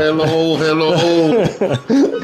Hello, hello.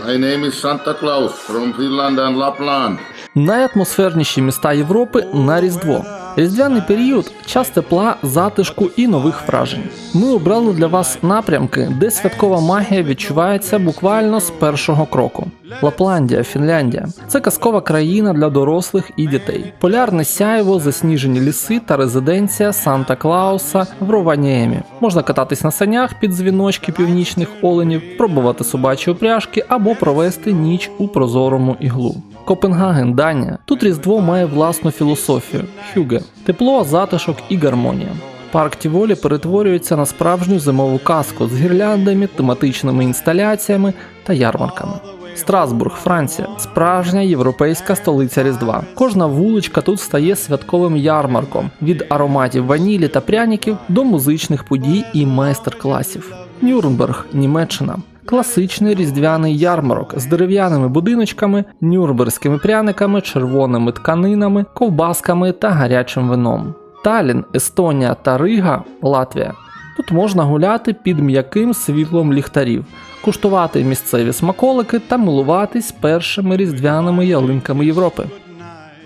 My name is Santa Claus from Finland and Lapland. Найатмосферніші міста Європи на Різдво. Різдвяний період час тепла, затишку і нових вражень. Ми обрали для вас напрямки, де святкова магія відчувається буквально з першого кроку. Лапландія, Фінляндія це казкова країна для дорослих і дітей. Полярне сяйво, засніжені ліси та резиденція Санта Клауса в Рованіємі. Можна кататись на санях під дзвіночки північних оленів, пробувати собачі опряжки або провести ніч у прозорому іглу. Копенгаген, Данія. Тут Різдво має власну філософію хюге, тепло, затишок і гармонія. Парк Тіволі перетворюється на справжню зимову казку з гірляндами, тематичними інсталяціями та ярмарками. Страсбург, Франція, справжня європейська столиця Різдва. Кожна вуличка тут стає святковим ярмарком від ароматів ванілі та пряників до музичних подій і майстер-класів. Нюрнберг, Німеччина. Класичний різдвяний ярмарок з дерев'яними будиночками, нюрнберзькими пряниками, червоними тканинами, ковбасками та гарячим вином. Талін, Естонія та Рига, Латвія. Тут можна гуляти під м'яким світлом ліхтарів, куштувати місцеві смаколики та милуватись першими різдвяними ялинками Європи.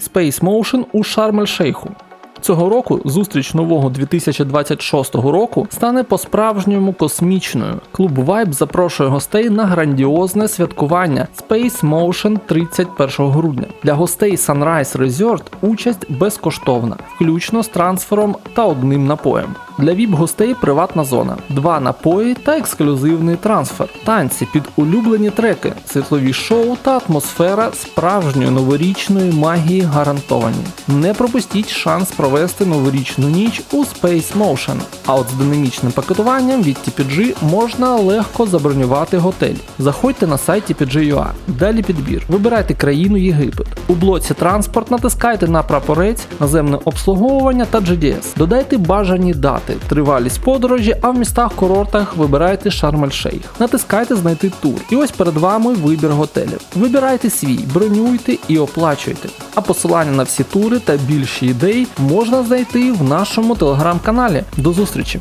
Space Motion у Шарм-ель-Шейху. Цього року зустріч нового 2026 року стане по-справжньому космічною. Клуб Vibe запрошує гостей на грандіозне святкування Space Motion 31 грудня. Для гостей Sunrise Resort участь безкоштовна, включно з трансфером та одним напоєм. Для віп-гостей приватна зона, два напої та ексклюзивний трансфер, танці під улюблені треки, світлові шоу та атмосфера справжньої новорічної магії гарантовані. Не пропустіть шанс провести новорічну ніч у Space Motion. А от з динамічним пакетуванням від TPG можна легко забронювати готель. Заходьте на сайт TPG.ua. Далі підбір. Вибирайте країну Єгипет. У блоці транспорт натискайте на прапорець, наземне обслуговування та GDS. Додайте бажані дати, тривалість подорожі, а в містах-курортах вибирайте Шарм-ель-Шейх. Натискайте знайти тур. І ось перед вами вибір готелів. Вибирайте свій, бронюйте і оплачуйте. А посилання на всі тури та більші ідеї можна знайти в нашому телеграм-каналі. До зустрічі!